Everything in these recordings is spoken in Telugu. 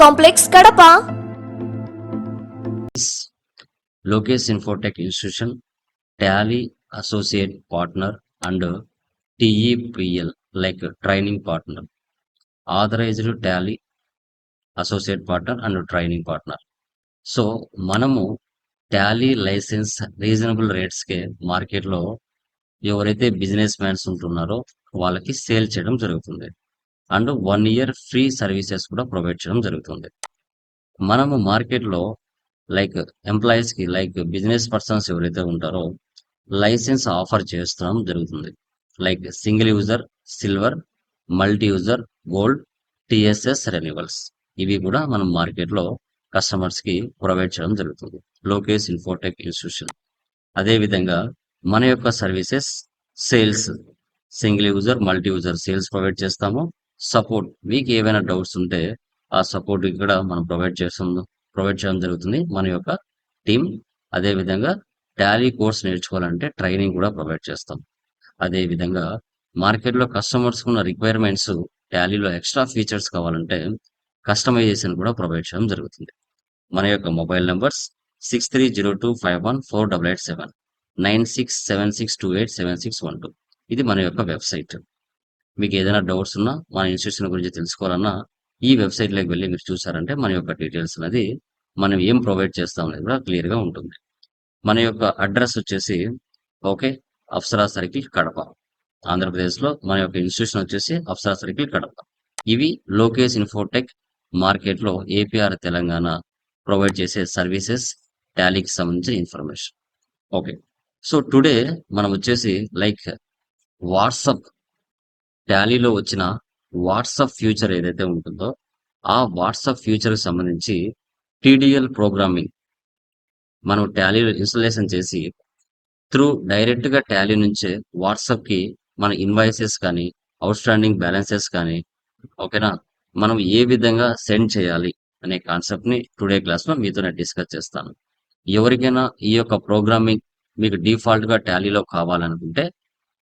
complex Kadapa. Lokesh infotech institution Tally associate partner and TEPL like training partner. Authorized Tally associate partner and training partner. So మనము టాలీ లైసెన్స్ రీజనబుల్ రేట్స్కే మార్కెట్లో ఎవరైతే బిజినెస్ మ్యాన్స్ ఉంటున్నారో వాళ్ళకి సేల్ చేయడం జరుగుతుంది. And one year free services కూడా ప్రొవైడ్ చేయడం జరుగుతుంది. మనము మార్కెట్లో లైక్ ఎంప్లాయీస్కి లైక్ బిజినెస్ పర్సన్స్ ఎవరైతే ఉంటారో లైసెన్స్ ఆఫర్ చేస్తడం జరుగుతుంది. Like single user silver multi user gold TSS renewals ఇవి కూడా మనం మార్కెట్లో కస్టమర్స్కి ప్రొవైడ్ చేయడం జరుగుతుంది. Lokesh infotech institution. అదే విధంగా మన యొక్క services sales single user multi user sales provide చేస్తాము. సపోర్ట్. మీకు ఏవైనా డౌట్స్ ఉంటే ఆ సపోర్ట్ ఇక్కడ మనం ప్రొవైడ్ చేస్తాం ప్రొవైడ్ చేయడం జరుగుతుంది. మన యొక్క టీం అదే విధంగా టాలీ కోర్స్ నేర్చుకోవాలంటే ట్రైనింగ్ కూడా ప్రొవైడ్ చేస్తాం. అదే విధంగా మార్కెట్లో కస్టమర్స్ ఉన్న రిక్వైర్మెంట్స్ టాలీలో ఎక్స్ట్రా ఫీచర్స్ కావాలంటే కస్టమైజేషన్ కూడా ప్రొవైడ్ చేయడం జరుగుతుంది. మన యొక్క mobile numbers six three zero two five one four double eight seven nine six seven six two eight seven six one two ఇది మన యొక్క వెబ్సైట్. మీకు ఏదైనా డౌట్స్ ఉన్నా మన ఇన్స్టిట్యూషన్ గురించి తెలుసుకోవాలన్నా ఈ వెబ్సైట్లోకి వెళ్ళి మీరు చూసారంటే మన యొక్క డీటెయిల్స్ అనేది మనం ఏం ప్రొవైడ్ చేస్తాం అనేది కూడా క్లియర్గా ఉంటుంది. మన యొక్క అడ్రస్ వచ్చేసి ఓకే అప్సరా సర్కిల్ కడప. ఆంధ్రప్రదేశ్లో మన యొక్క ఇన్స్టిట్యూషన్ వచ్చేసి అప్సరా సర్కిల్ కడప. ఇవి లోకేష్ ఇన్ఫోటెక్ మార్కెట్లో ఏపీఆర్ తెలంగాణ ప్రొవైడ్ చేసే సర్వీసెస్ టాలీకి సంబంధించిన ఇన్ఫర్మేషన్ ఓకే సో టుడే మనం వచ్చేసి లైక్ వాట్సప్ టాలీలో వచ్చిన వాట్సప్ ఫ్యూచర్ ఏదైతే ఉంటుందో ఆ వాట్సాప్ ఫ్యూచర్కి సంబంధించి టీడీఎల్ ప్రోగ్రామింగ్ మనం టాలీలో ఇన్స్టలేషన్ చేసి త్రూ డైరెక్ట్గా టాలీ నుంచే వాట్సాప్కి మన ఇన్వాయిసెస్ కానీ అవుట్ స్టాండింగ్ బ్యాలెన్సెస్ కానీ ఓకేనా? మనం ఏ విధంగా సెండ్ చేయాలి అనే కాన్సెప్ట్ని టుడే క్లాస్లో మీతో నేను డిస్కస్ చేస్తాను. ఎవరికైనా ఈ యొక్క ప్రోగ్రామింగ్ మీకు డిఫాల్ట్గా టాలీలో కావాలనుకుంటే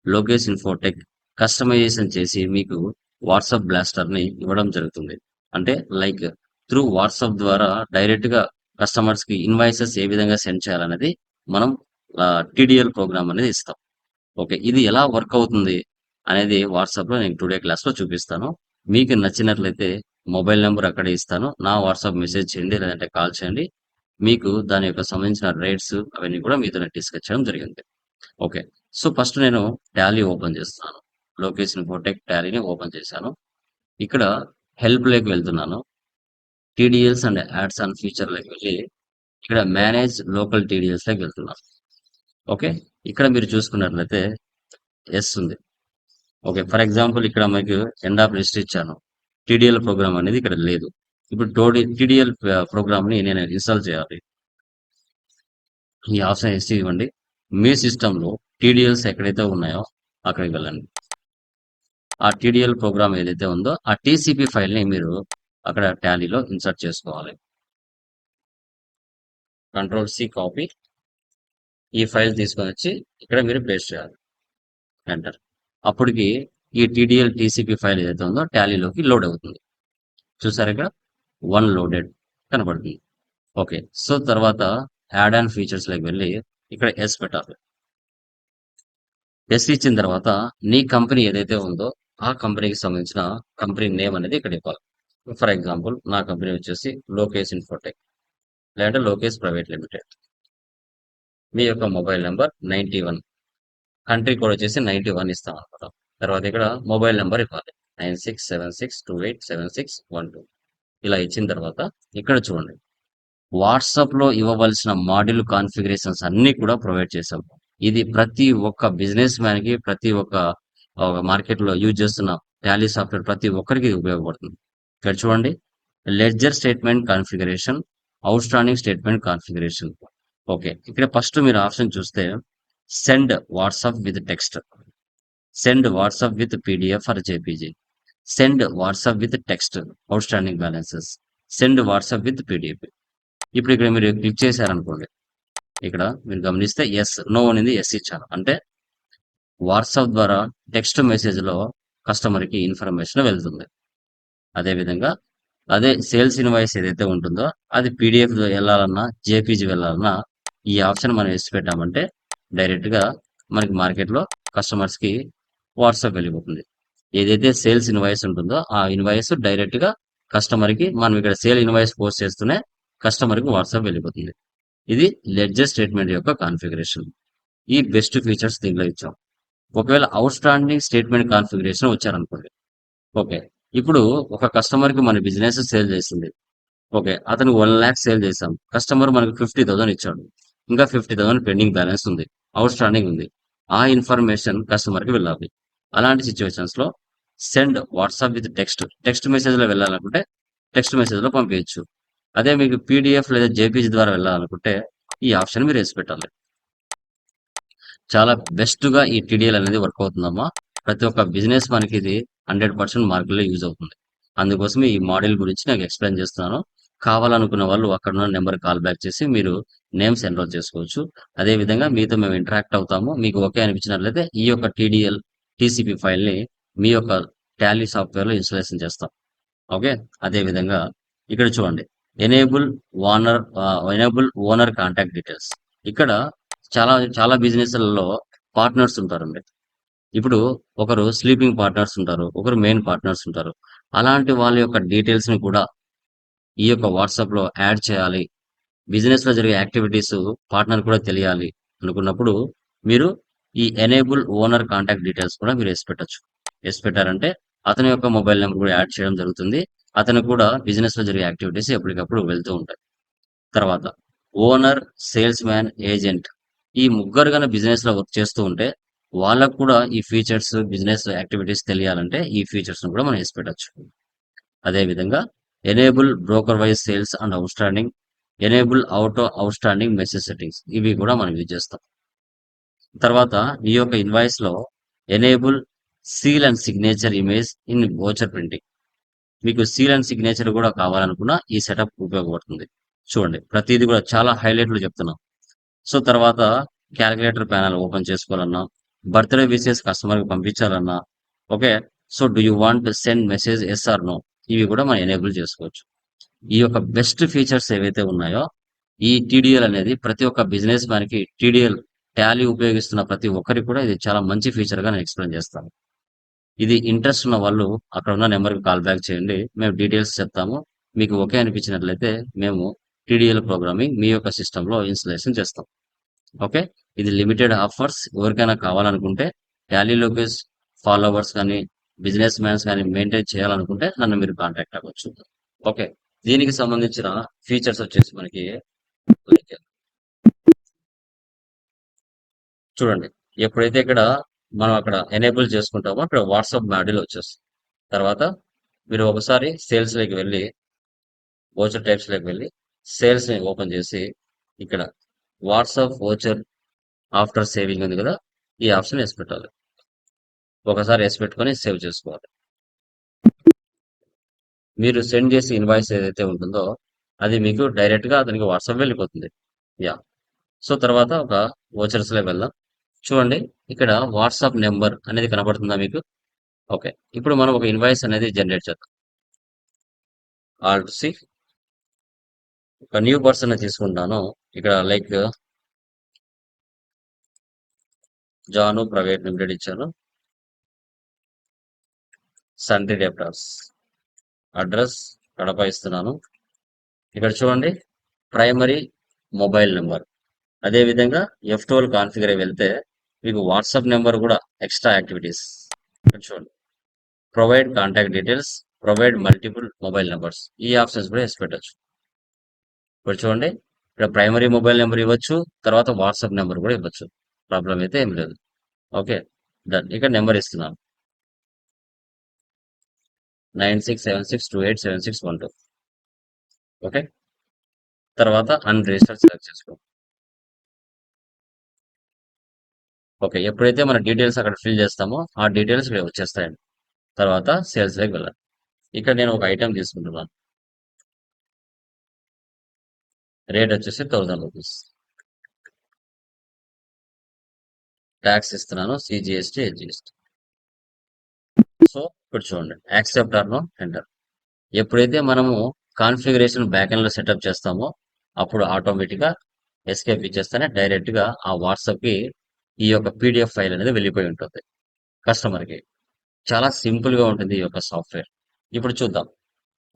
లోకేష్ ఇన్ఫోటెక్ కస్టమైజేషన్ చేసి మీకు వాట్సాప్ బ్లాస్టర్ని ఇవ్వడం జరుగుతుంది. అంటే లైక్ త్రూ వాట్సాప్ ద్వారా డైరెక్ట్గా కస్టమర్స్కి ఇన్వాయిసెస్ ఏ విధంగా సెండ్ చేయాలనేది మనం టీడీఎల్ ప్రోగ్రామ్ అనేది ఇస్తాం. ఓకే ఇది ఎలా వర్క్ అవుతుంది అనేది వాట్సాప్లో నేను టుడే క్లాస్లో చూపిస్తాను. మీకు నచ్చినట్లయితే మొబైల్ నెంబర్ అక్కడే ఇస్తాను. నా వాట్సాప్ మెసేజ్ చేయండి లేదంటే కాల్ చేయండి. మీకు దాని యొక్క సంబంధించిన రేట్స్ అవన్నీ కూడా మీతో డిస్కస్ చేయడం జరిగింది. ఓకే సో ఫస్ట్ నేను టాలీ ఓపెన్ చేస్తున్నాను లొకేషన్ ఫోటెక్ ట్యాలీని ఓపెన్ చేశాను. ఇక్కడ హెల్ప్ లేకి వెళ్తున్నాను. TDLs and adds and features లేకి వెళ్ళి ఇక్కడ మేనేజ్ లోకల్ టీడీఎల్స్లోకి వెళ్తున్నాను. ఓకే? ఇక్కడ మీరు చూసుకున్నట్లయితే ఎస్ ఉంది. ఓకే? ఫర్ ఎగ్జాంపుల్ ఇక్కడ మీకు ఎండ్ ఆఫ్ లిస్ట్ ఇచ్చాను. టీడీఎల్ ప్రోగ్రామ్ అనేది ఇక్కడ లేదు. ఇప్పుడు టోడీ టీడీఎల్ ప్రోగ్రామ్ని నేను ఇన్స్టాల్ చేయాలి. ఈ ఆప్షన్ ఇస్తే ఇవ్వండి. మీ సిస్టంలో టీడీఎల్స్ ఎక్కడైతే ఉన్నాయో అక్కడికి వెళ్ళండి. ఆ టీడీఎల్ ప్రోగ్రామ్ ఏదైతే ఉందో ఆ టీసీపీ ఫైల్ని మీరు అక్కడ టాలీలో ఇన్సర్ట్ చేసుకోవాలి. కంట్రోల్ సి కాపీ ఈ ఫైల్ తీసుకొని వచ్చి ఇక్కడ మీరు పేస్ట్ చేయాలి. ఎంటర్ అప్పటికి ఈ టీడీఎల్ టీసీపీ ఫైల్ ఏదైతే ఉందో టాలీలోకి లోడ్ అవుతుంది. చూసారు ఇక్కడ? వన్ లోడెడ్ కనబడుతుంది ఓకే సో తర్వాత యాడ్ అండ్ ఫీచర్స్లోకి వెళ్ళి ఇక్కడ ఎస్ పెట్టాలి. ఎస్ ఇచ్చిన తర్వాత నీ కంపెనీ ఏదైతే ఉందో ఆ కంపెనీకి సంబంధించిన కంపెనీ నేమ్ అనేది ఇక్కడ ఇవ్వాలి ఫర్ ఎగ్జాంపుల్ నా కంపెనీ వచ్చేసి లోకేష్ ఇన్ఫోటెక్ లేదంటే లోకేష్ ప్రైవేట్ లిమిటెడ్. మీ యొక్క mobile number ninety one country code వచ్చేసి నైంటీ వన్ ఇస్తాం అనమాట తర్వాత ఇక్కడ మొబైల్ నెంబర్ ఇవ్వాలి. Nine six seven six two eight seven six one two. ఇలా ఇచ్చిన తర్వాత ఇక్కడ చూడండి. వాట్సాప్లో ఇవ్వవలసిన మాడ్యూల్ కాన్ఫిగరేషన్స్ అన్ని కూడా ప్రొవైడ్ చేసాం ఇది ప్రతి ఒక్క బిజినెస్ మ్యాన్కి ప్రతి ఒక్క మార్కెట్లో యూజ్ చేస్తున్న టాలీ సాఫ్ట్వేర్ ప్రతి ఒక్కరికి ఉపయోగపడుతుంది. ఇక్కడ చూడండి ledger statement configuration outstanding statement configuration okay ఇక్కడ ఫస్ట్ మీరు ఆప్షన్ చూస్తే send WhatsApp with text send WhatsApp with PDF or JPG send WhatsApp with text outstanding balances send WhatsApp with PDF ఇప్పుడు ఇక్కడ మీరు క్లిక్ చేశారనుకోండి ఇక్కడ మీరు గమనిస్తే ఎస్ నో అనేది ఎస్ ఇచ్చారు. అంటే వాట్సాప్ ద్వారా టెక్స్ట్ మెసేజ్లో కస్టమర్కి ఇన్ఫర్మేషన్ వెళ్తుంది. అదే విధంగా అదే సేల్స్ ఇన్వాయిస్ ఏదైతే ఉంటుందో అది పీడిఎఫ్ వెళ్ళాలన్నా జేపీజీ వెళ్ళాలన్నా ఈ ఆప్షన్ మనం వేసి పెట్టామంటే డైరెక్ట్గా మనకి మార్కెట్లో కస్టమర్స్కి కస్టమర్స్కి వాట్సాప్ వెళ్ళిపోతుంది. ఏదైతే సేల్స్ ఇన్వాయిస్ ఉంటుందో ఆ ఇన్వాయిస్ డైరెక్ట్గా కస్టమర్కి కస్టమర్కి మనం ఇక్కడ సేల్ ఇన్వాయిస్ పోస్ట్ చేస్తూనే కస్టమర్కి వాట్సాప్ వెళ్ళిపోతుంది. ఇది లెడ్జర్ స్టేట్మెంట్ యొక్క కాన్ఫిగరేషన్. ఈ బెస్ట్ ఫీచర్స్ దీంట్లో ఇచ్చాం. ఒకవేళ అవుట్ స్టాండింగ్ స్టేట్మెంట్ కాన్ఫిగరేషన్ వచ్చారనుకోండి. ఓకే. ఇప్పుడు ఒక కస్టమర్కి మన బిజినెస్ సేల్ చేసింది. ఓకే. అతను వన్ ల్యాక్ సేల్ చేసాం కస్టమర్ మనకు ఫిఫ్టీ థౌసండ్ ఇచ్చాడు. ఇంకా ఫిఫ్టీ థౌసండ్ పెండింగ్ బ్యాలెన్స్ ఉంది. అవుట్ స్టాండింగ్ ఉంది. ఆ ఇన్ఫర్మేషన్ కస్టమర్కి వెళ్ళాలి. అలాంటి సిచ్యువేషన్స్లో send WhatsApp with text text మెసేజ్లో వెళ్ళాలనుకుంటే టెక్స్ట్ మెసేజ్లో పంపించచ్చు. అదే మీకు పీడిఎఫ్ లేదా జేపీజీ ద్వారా వెళ్ళాలనుకుంటే ఈ ఆప్షన్ మీరు వేసి పెట్టాలి. చాలా బెస్ట్గా ఈ టీడీఎల్ అనేది వర్క్ అవుతుందమ్మా. ప్రతి ఒక్క బిజినెస్ మనకి ఇది హండ్రెడ్ పర్సెంట్ మార్కెట్లో యూజ్ అవుతుంది. అందుకోసం ఈ మోడల్ గురించి నాకు ఎక్స్ప్లెయిన్ చేస్తున్నాను. కావాలనుకున్న వాళ్ళు అక్కడ ఉన్న నెంబర్ కాల్ బ్యాక్ చేసి మీరు నేమ్స్ ఎన్రోల్ చేసుకోవచ్చు. అదే విధంగా మీతో మేము ఇంటరాక్ట్ అవుతాము. మీకు ఓకే అనిపించినట్లయితే ఈ యొక్క టీడీఎల్ టీసీపీ ఫైల్ని మీ యొక్క టాలీ సాఫ్ట్వేర్లో చేస్తాం. ఓకే అదే విధంగా ఇక్కడ చూడండి. Enable owner enable owner contact details ఇక్కడ చాలా చాలా బిజినెస్లలో పార్ట్నర్స్ ఉంటారండి. ఇప్పుడు ఒకరు స్లీపింగ్ పార్ట్నర్స్ ఉంటారు ఒకరు మెయిన్ పార్ట్నర్స్ ఉంటారు. అలాంటి వాళ్ళ యొక్క డీటెయిల్స్ని కూడా ఈ యొక్క వాట్సాప్లో యాడ్ చేయాలి. బిజినెస్లో జరిగే యాక్టివిటీస్ పార్ట్నర్ కూడా తెలియాలి అనుకున్నప్పుడు మీరు ఈ ఎనేబుల్ ఓనర్ కాంటాక్ట్ డీటెయిల్స్ కూడా మీరు వేసి పెట్టచ్చు. వేసి పెట్టారంటే అతని యొక్క మొబైల్ నెంబర్ కూడా యాడ్ చేయడం జరుగుతుంది. అతను కూడా బిజినెస్లో జరిగే యాక్టివిటీస్ ఎప్పటికప్పుడు వెళ్తూ ఉంటాయి తర్వాత ఓనర్ సేల్స్ మ్యాన్ ఏజెంట్ ఈ ముగ్గురు కన్నా బిజినెస్లో వర్క్ చేస్తూ ఉంటే వాళ్ళకు కూడా ఈ ఫీచర్స్ బిజినెస్ యాక్టివిటీస్ తెలియాలంటే ఈ ఫీచర్స్ కూడా మనం వేసి పెట్టచ్చు. అదే విధంగా enable broker wise sales and outstanding enable out outstanding message settings ఇవి కూడా మనం యూజ్ చేస్తాం. తర్వాత ఈ యొక్క ఇన్వాయిస్లో enable seal and signature image in voucher printing మీకు సీల్ అండ్ సిగ్నేచర్ కూడా కావాలనుకున్నా ఈ సెటప్ ఉపయోగపడుతుంది. చూడండి ప్రతిదీ కూడా చాలా హైలైట్లు చెప్తున్నాం. సో తర్వాత క్యాలిక్యులేటర్ ప్యానల్ ఓపెన్ చేసుకోవాలన్నా బర్త్డే విషెస్ కస్టమర్కి పంపించాలన్నా okay? So do you want send message yes or no? ఇవి కూడా మనం ఎనేబుల్ చేసుకోవచ్చు. ఈ యొక్క బెస్ట్ ఫీచర్స్ ఏవైతే ఉన్నాయో ఈ టీడీఎల్ అనేది ప్రతి ఒక్క బిజినెస్ మ్యాన్కి టీడీఎల్ టాలీ ఉపయోగిస్తున్న ప్రతి ఒక్కరికి కూడా ఇది చాలా మంచి ఫీచర్గా నేను ఎక్స్ప్లెయిన్ చేస్తాను. ఇది ఇంట్రెస్ట్ ఉన్న వాళ్ళు అక్కడ ఉన్న నెంబర్కి కాల్ బ్యాక్ చేయండి. మేము డీటెయిల్స్ చెప్తాము. మీకు ఓకే అనిపించినట్లయితే మేము టీడీఎల్ ప్రోగ్రామింగ్ మీ యొక్క సిస్టమ్లో ఇన్స్టలేషన్ చేస్తాం. ఓకే? ఇది లిమిటెడ్ ఆఫర్స్ ఎవరికైనా కావాలనుకుంటే టాలీ లోకేష్ ఫాలోవర్స్ కానీ బిజినెస్ మ్యాన్స్ కానీ మెయింటైన్ చేయాలనుకుంటే నన్ను మీరు కాంటాక్ట్ అవ్వచ్చు. ఓకే? దీనికి సంబంధించిన ఫీచర్స్ వచ్చేసి మనకి చూడండి. ఎప్పుడైతే ఇక్కడ మనం అక్కడ ఎనేబుల్ చేసుకుంటామో అక్కడ వాట్సాప్ మాడ్యూల్ వచ్చేస్తుంది. తర్వాత మీరు ఒకసారి సేల్స్లోకి వెళ్ళి ఓచర్ టైప్స్లోకి వెళ్ళి సేల్స్ని ఓపెన్ చేసి ఇక్కడ వాట్సాప్ ఓచర్ ఆఫ్టర్ సేవింగ్ ఉంది కదా ఈ ఆప్షన్ వేసి పెట్టాలి. ఒకసారి వేసి పెట్టుకొని సేవ్ చేసుకోవాలి. మీరు సెండ్ చేసి ఇన్వాయిస్ ఏదైతే ఉంటుందో అది మీకు డైరెక్ట్గా అతనికి వాట్సాప్ వెళ్ళిపోతుంది. యా. సో తర్వాత ఒక ఓచర్స్లో వెళ్దాం. చూడండి ఇక్కడ వాట్సాప్ నెంబర్ అనేది కనబడుతుందా మీకు? ఓకే. ఇప్పుడు మనం ఒక ఇన్వాయిస్ అనేది జనరేట్ చేద్దాం. ఆల్ సి ఒక న్యూ పర్సన్ తీసుకుంటాను. ఇక్కడ లైక్ జాను ప్రైవేట్ లిమిటెడ్ ఇచ్చాను సండ్రీ డెప్టార్స్ అడ్రస్ కడప ఇస్తున్నాను. ఇక్కడ చూడండి ప్రైమరీ మొబైల్ నెంబర్. అదే విధంగా ఎఫ్ ట్వెల్వ్ కాన్ఫిగర్ వెళ్తే మీకు వాట్సాప్ నెంబర్ కూడా ఎక్స్ట్రా యాక్టివిటీస్. ఇక్కడ చూడండి provide contact details provide multiple mobile numbers. ఈ ఆప్షన్స్ కూడా వేసి పెట్టచ్చు. ఇప్పుడు చూడండి ఇక్కడ ప్రైమరీ మొబైల్ నెంబర్ ఇవ్వచ్చు తర్వాత వాట్సాప్ నెంబర్ కూడా ఇవ్వచ్చు. ప్రాబ్లం అయితే ఏం లేదు. ఓకే డన్ ఇక్కడ నెంబర్ ఇస్తున్నాను. Nine six seven six two eight seven six one two okay తర్వాత అన్రిజిస్టర్ సెలెక్ట్ చేసుకో. ఓకే ఎప్పుడైతే మన డీటెయిల్స్ అక్కడ ఫిల్ చేస్తామో ఆ డీటెయిల్స్ ఇక్కడ వచ్చేస్తాయండి. తర్వాత సేల్స్ దగ్గర వెళ్ళాలి. ఇక్కడ నేను ఒక ఐటెం తీసుకుంటున్నాను. రేట్ వచ్చేసి థౌజండ్ రూపీస్. ట్యాక్స్ ఇస్తున్నాను సిజిఎస్టీ హెచ్జిఎస్టీ సో ఇప్పుడు చూడండి యాక్సెప్ట్ ఆర్ ఎంటర్ ఎప్పుడైతే మనము కాన్ఫిగరేషన్ బ్యాక్లో సెటప్ చేస్తామో అప్పుడు ఆటోమేటిక్గా ఎస్కేప్ ఇచ్చేస్తేనే డైరెక్ట్గా ఆ వాట్సాప్కి ఈ యొక్క పీడిఎఫ్ ఫైల్ అనేది వెళ్ళిపోయి ఉంటుంది కస్టమర్కి. చాలా సింపుల్గా ఉంటుంది ఈ యొక్క సాఫ్ట్వేర్ ఇప్పుడు చూద్దాం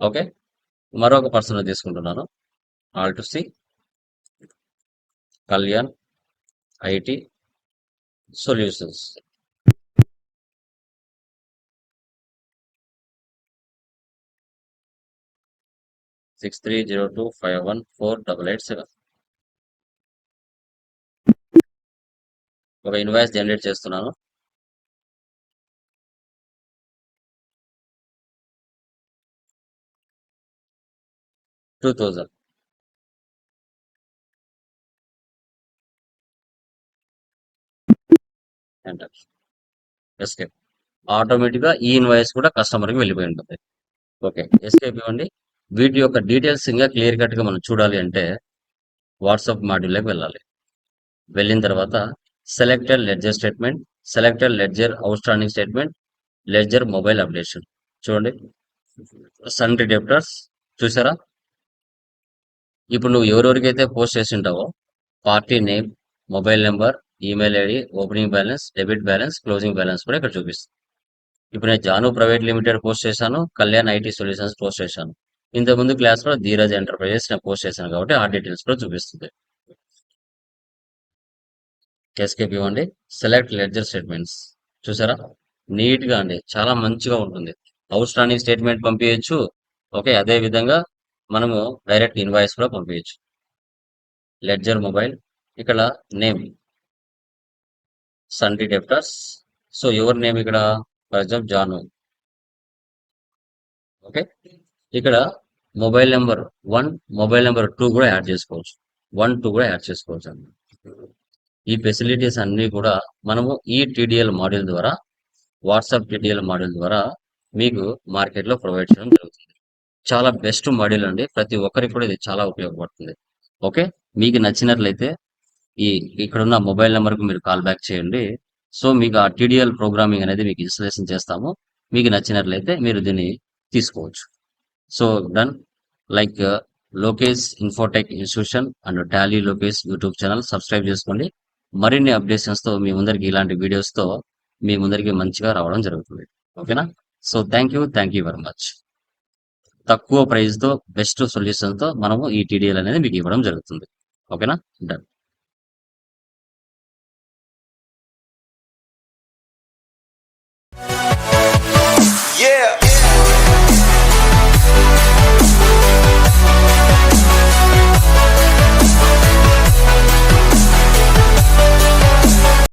ఓకే మరొక పర్సన్ తీసుకుంటున్నాను. Alt to C Kalyan IT solutions. Six three zero two five one four double eight seven. ఒక ఇన్వాయిస్ జనరేట్ చేస్తున్నాను. Two thousand. ఎంటర్ ఎస్కేప్ ఆటోమేటిక్గా ఈ ఇన్వాయిస్ కూడా కస్టమర్కి వెళ్ళిపోయి ఉంటుంది. ఓకే ఎస్కేప్ ఇవ్వండి. వీటి యొక్క డీటెయిల్స్ ఇంకా క్లియర్ కట్గా మనం చూడాలి అంటే వాట్సాప్ మాడ్యూల్లోకి వెళ్ళాలి. వెళ్ళిన తర్వాత selected ledger statement selected ledger outstanding statement ledger mobile updation చూడండి. సన్ డెప్టర్స్ చూసారా? ఇప్పుడు నువ్వు ఎవరెవరికైతే పోస్ట్ చేసి ఉంటావో party name mobile number email ID opening balance debit balance closing balance కూడా ఇక్కడ చూపిస్తుంది. ఇప్పుడు నేను జాను ప్రైవేట్ లిమిటెడ్ పోస్ట్ చేశాను కళ్యాణ్ ఐటీ సొల్యూషన్స్ పోస్ట్ చేశాను. ఇంతకుముందు క్లాస్లో ధీరజ్ ఎంటర్ప్రైజెస్ నేను పోస్ట్ చేశాను కాబట్టి ఆ డీటెయిల్స్ కూడా చూపిస్తుంది. ఎస్కేప్ ఇవ్వండి. Select ledger statements. చూసారా? నీట్గా అండి. చాలా మంచిగా ఉంటుంది. అవుట్ స్టాండింగ్ స్టేట్మెంట్ పంపించచ్చు ఓకే అదే విధంగా మనము డైరెక్ట్ ఇన్వాయిస్ కూడా పంపించచ్చు లెడ్జర్ మొబైల్. ఇక్కడ నేమ్. సండి డెప్టర్స్ సో ఎవరి నేమ్ ఇక్కడ ఫర్ ఎగ్జాంపుల్ జాను ఓకే ఇక్కడ mobile number one mobile number two కూడా యాడ్ చేసుకోవచ్చు. వన్ టూ కూడా యాడ్ చేసుకోవచ్చు అన్నమాట. ఈ ఫెసిలిటీస్ అన్ని కూడా మనము ఈ టీడీఎల్ మాడ్యూల్ ద్వారా వాట్సాప్ టీడీఎల్ మాడ్యూల్ ద్వారా మీకు మార్కెట్లో ప్రొవైడ్ చేయడం జరుగుతుంది. చాలా బెస్ట్ మాడ్యూల్ అండి. ప్రతి ఒక్కరికి కూడా ఇది చాలా ఉపయోగపడుతుంది. ఓకే మీకు నచ్చినట్లయితే ఈ ఇక్కడ ఉన్న మొబైల్ నెంబర్కు మీరు కాల్ బ్యాక్ చేయండి. సో మీకు ఆ టీడీఎల్ ప్రోగ్రామింగ్ అనేది మీకు ఇన్స్టలేషన్ చేస్తాము. మీకు నచ్చినట్లయితే మీరు దీన్ని తీసుకోవచ్చు. So done. Like Lokesh Infotech institution and Tally Lokesh YouTube channel subscribe చేసుకోండి. మరిన్ని అప్డేషన్స్తో మీ ముందరికి ఇలాంటి వీడియోస్తో మీ ముందరికి మంచిగా రావడం జరుగుతుంది. ఓకేనా? So thank you. Thank you very much. తక్కువ ప్రైస్తో బెస్ట్ సొల్యూషన్తో మనము ఈ టీడీఎల్ అనేది మీకు ఇవ్వడం జరుగుతుంది. ఓకేనా? డన్. Yeah.